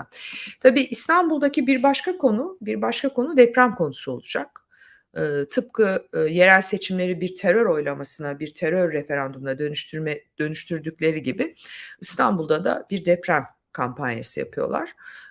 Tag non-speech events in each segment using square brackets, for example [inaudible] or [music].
olmazsa. Tabii İstanbul'daki bir başka konu, bir başka konu deprem konusu olacak. Eee, tıpkı, eee, yerel seçimleri bir terör oylamasına, bir terör referandumuna dönüştürme dönüştürdükleri gibi İstanbul'da da bir deprem kampanyası yapıyorlar.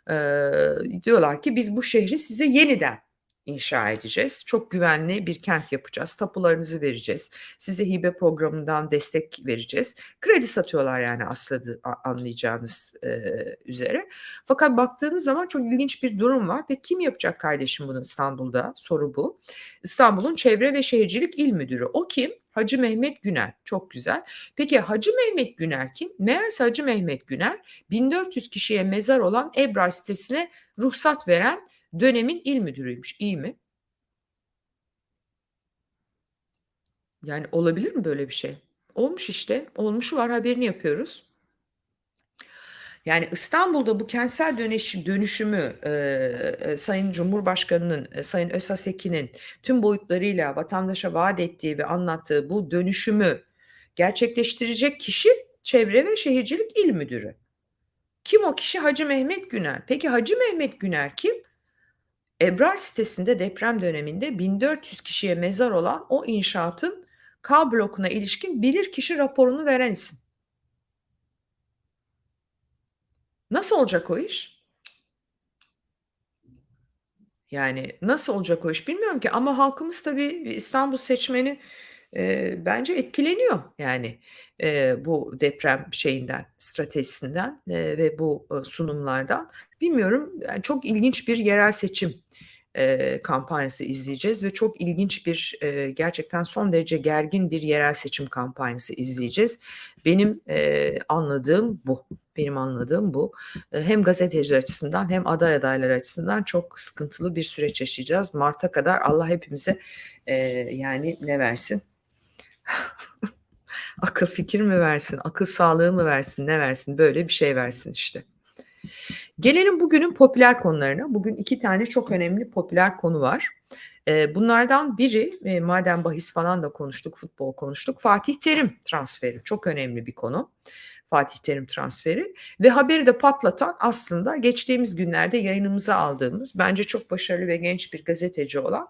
Eee, diyorlar ki biz bu şehri size yeniden inşa edeceğiz. Çok güvenli bir kent yapacağız. Tapularınızı vereceğiz. Size hibe programından destek vereceğiz. Kredi satıyorlar yani asladı anlayacağınız eee, üzere. Fakat baktığınız zaman çok ilginç bir durum var ve kim yapacak kardeşim bunu İstanbul'da? Soru bu. İstanbul'un Çevre ve Şehircilik İl Müdürü. O kim? Hacı Mehmet Güner. Çok güzel. Peki Hacı Mehmet Güner kim? Meğerse Hacı Mehmet Güner 1400 kişiye mezar olan Ebrar sitesine ruhsat veren dönemin il müdürüymüş. İyi mi? Yani olabilir mi böyle bir şey? Olmuş işte. Olmuşu var haberini yapıyoruz. Yani İstanbul'da bu kentsel dönüş, dönüşümü e, Sayın Cumhurbaşkanı'nın, e, Sayın Özasekin'in tüm boyutlarıyla vatandaşa vaat ettiği ve anlattığı bu dönüşümü gerçekleştirecek kişi Çevre ve Şehircilik İl Müdürü. Kim o kişi? Hacı Mehmet Güner. Peki Hacı Mehmet Güner kim? Ebrar sitesinde deprem döneminde 1400 kişiye mezar olan o inşaatın K blokuna ilişkin bilirkişi raporunu veren isim. Nasıl olacak o iş? Yani nasıl olacak o iş bilmiyorum ki ama halkımız tabii İstanbul seçmeni e, bence etkileniyor yani e, bu deprem şeyinden, stratejisinden e, ve bu e, sunumlardan. Bilmiyorum yani çok ilginç bir yerel seçim e, kampanyası izleyeceğiz ve çok ilginç bir e, gerçekten son derece gergin bir yerel seçim kampanyası izleyeceğiz. Benim e, anladığım bu. Benim anladığım bu. E, hem gazeteciler açısından hem aday adayları açısından çok sıkıntılı bir süreç yaşayacağız. Mart'a kadar Allah hepimize e, yani ne versin? [laughs] akıl fikir mi versin, akıl sağlığı mı versin, ne versin böyle bir şey versin işte. Gelelim bugünün popüler konularına. Bugün iki tane çok önemli popüler konu var. Bunlardan biri madem bahis falan da konuştuk, futbol konuştuk. Fatih Terim transferi çok önemli bir konu. Fatih Terim transferi ve haberi de patlatan aslında geçtiğimiz günlerde yayınımıza aldığımız bence çok başarılı ve genç bir gazeteci olan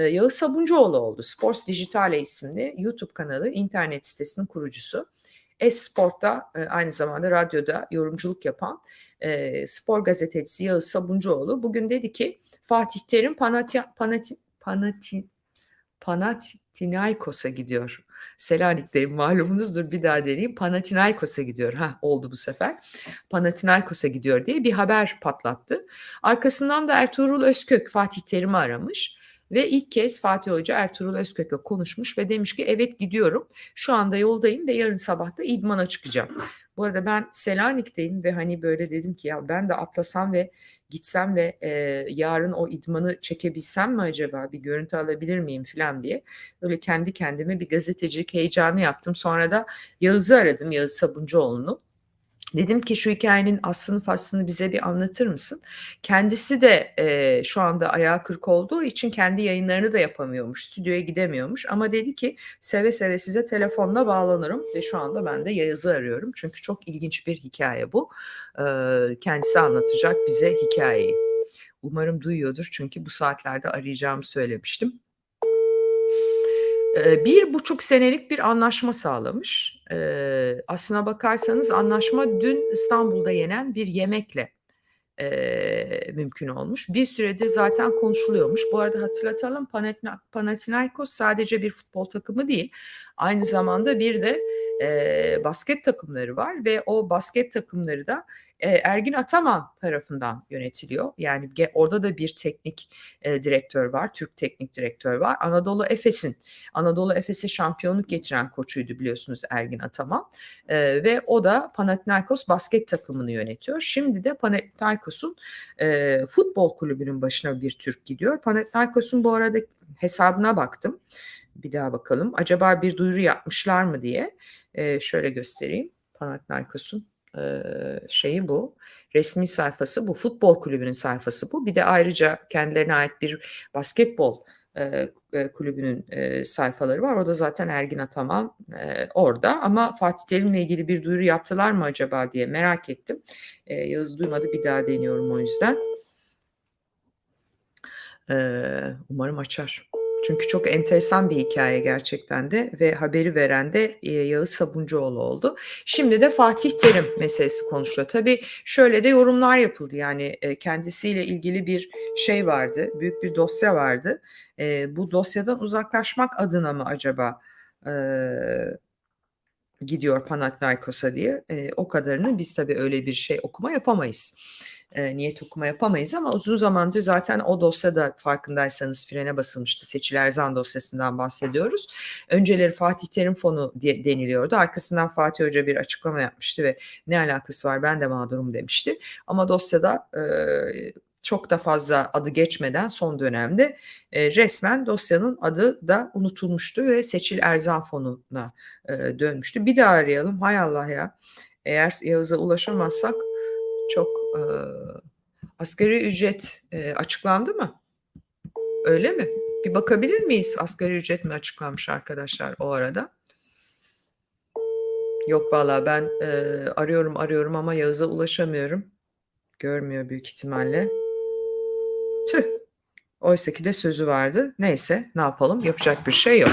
Yağız Sabuncuoğlu oldu. Sports Digitale isimli YouTube kanalı, internet sitesinin kurucusu. Esport'ta aynı zamanda radyoda yorumculuk yapan e, spor gazetecisi Yağız Sabuncuoğlu bugün dedi ki Fatih Terim Panati, Panathinaikos'a gidiyor. Selanik'teyim malumunuzdur bir daha deneyeyim. Panathinaikos'a gidiyor. Ha oldu bu sefer. Panathinaikos'a gidiyor diye bir haber patlattı. Arkasından da Ertuğrul Özkök Fatih Terim'i aramış. Ve ilk kez Fatih Hoca Ertuğrul Özkök'le konuşmuş ve demiş ki evet gidiyorum. Şu anda yoldayım ve yarın sabah da idmana çıkacağım. Bu arada ben Selanik'teyim ve hani böyle dedim ki ya ben de atlasam ve gitsem ve e, yarın o idmanı çekebilsem mi acaba bir görüntü alabilir miyim falan diye. Böyle kendi kendime bir gazetecilik heyecanı yaptım. Sonra da Yağız'ı aradım Yağız Sabuncuoğlu'nu. Dedim ki şu hikayenin aslını faslını bize bir anlatır mısın? Kendisi de e, şu anda ayağı kırk olduğu için kendi yayınlarını da yapamıyormuş, stüdyoya gidemiyormuş. Ama dedi ki seve seve size telefonla bağlanırım ve şu anda ben de Yağız'ı arıyorum. Çünkü çok ilginç bir hikaye bu. E, kendisi anlatacak bize hikayeyi. Umarım duyuyordur çünkü bu saatlerde arayacağımı söylemiştim bir buçuk senelik bir anlaşma sağlamış. aslına bakarsanız anlaşma dün İstanbul'da yenen bir yemekle mümkün olmuş. Bir süredir zaten konuşuluyormuş. Bu arada hatırlatalım Panathinaikos sadece bir futbol takımı değil. Aynı zamanda bir de basket takımları var ve o basket takımları da Ergin Ataman tarafından yönetiliyor. Yani orada da bir teknik direktör var, Türk teknik direktör var. Anadolu Efes'in, Anadolu Efes'e şampiyonluk getiren koçuydu biliyorsunuz Ergin Ataman. ve o da Panathinaikos basket takımını yönetiyor. Şimdi de Panathinaikos'un futbol kulübünün başına bir Türk gidiyor. Panathinaikos'un bu arada hesabına baktım. Bir daha bakalım. Acaba bir duyuru yapmışlar mı diye. şöyle göstereyim. Panathinaikos'un şeyi bu. Resmi sayfası bu. Futbol kulübünün sayfası bu. Bir de ayrıca kendilerine ait bir basketbol eee, kulübünün, eee, sayfaları var. Orada zaten Ergin Ataman, eee, orada ama Fatih Terim'le ilgili bir duyuru yaptılar mı acaba diye merak ettim. Eee, Yağız duymadı, bir daha deniyorum o yüzden. Eee, umarım açar. Çünkü çok enteresan bir hikâye gerçekten de ve haberi veren de, eee, Yağız Sabuncuoğlu oldu. Şimdi de Fatih Terim meselesi konuşuluyor. Tabii şöyle de yorumlar yapıldı, yani, eee, kendisiyle ilgili bir şey vardı, büyük bir dosya vardı. Eee, bu dosyadan uzaklaşmak adına mı acaba, gidiyor Panathinaikos'a diye. O kadarını biz tabii öyle bir şey okuma yapamayız. Eee, niyet okuma yapamayız ama uzun zamandır zaten o dosyada farkındaysanız frene basılmıştı. Seçil Erzan dosyasından bahsediyoruz. Önceleri Fatih Terim Fonu diye deniliyordu. Arkasından Fatih Hoca bir açıklama yapmıştı ve "Ne alakası var, ben de mağdurum." demişti. Ama dosyada, eee, çok da fazla adı geçmeden son dönemde, eee, resmen dosyanın adı da unutulmuştu ve Seçil Erzan Fonu'na, eee, dönmüştü. Bir daha arayalım. Hay Allah ya! Eğer Yağız'a ulaşamazsak çok, eee, asgari ücret, eee, açıklandı mı? Öyle mi? Bir bakabilir miyiz? Asgari ücret mi açıklanmış arkadaşlar o arada? Yok valla ben, eee, arıyorum, arıyorum ama Yağız'a ulaşamıyorum. Görmüyor büyük ihtimalle. Tüh! Oysaki de sözü vardı. Neyse, ne yapalım? Yapacak bir şey yok.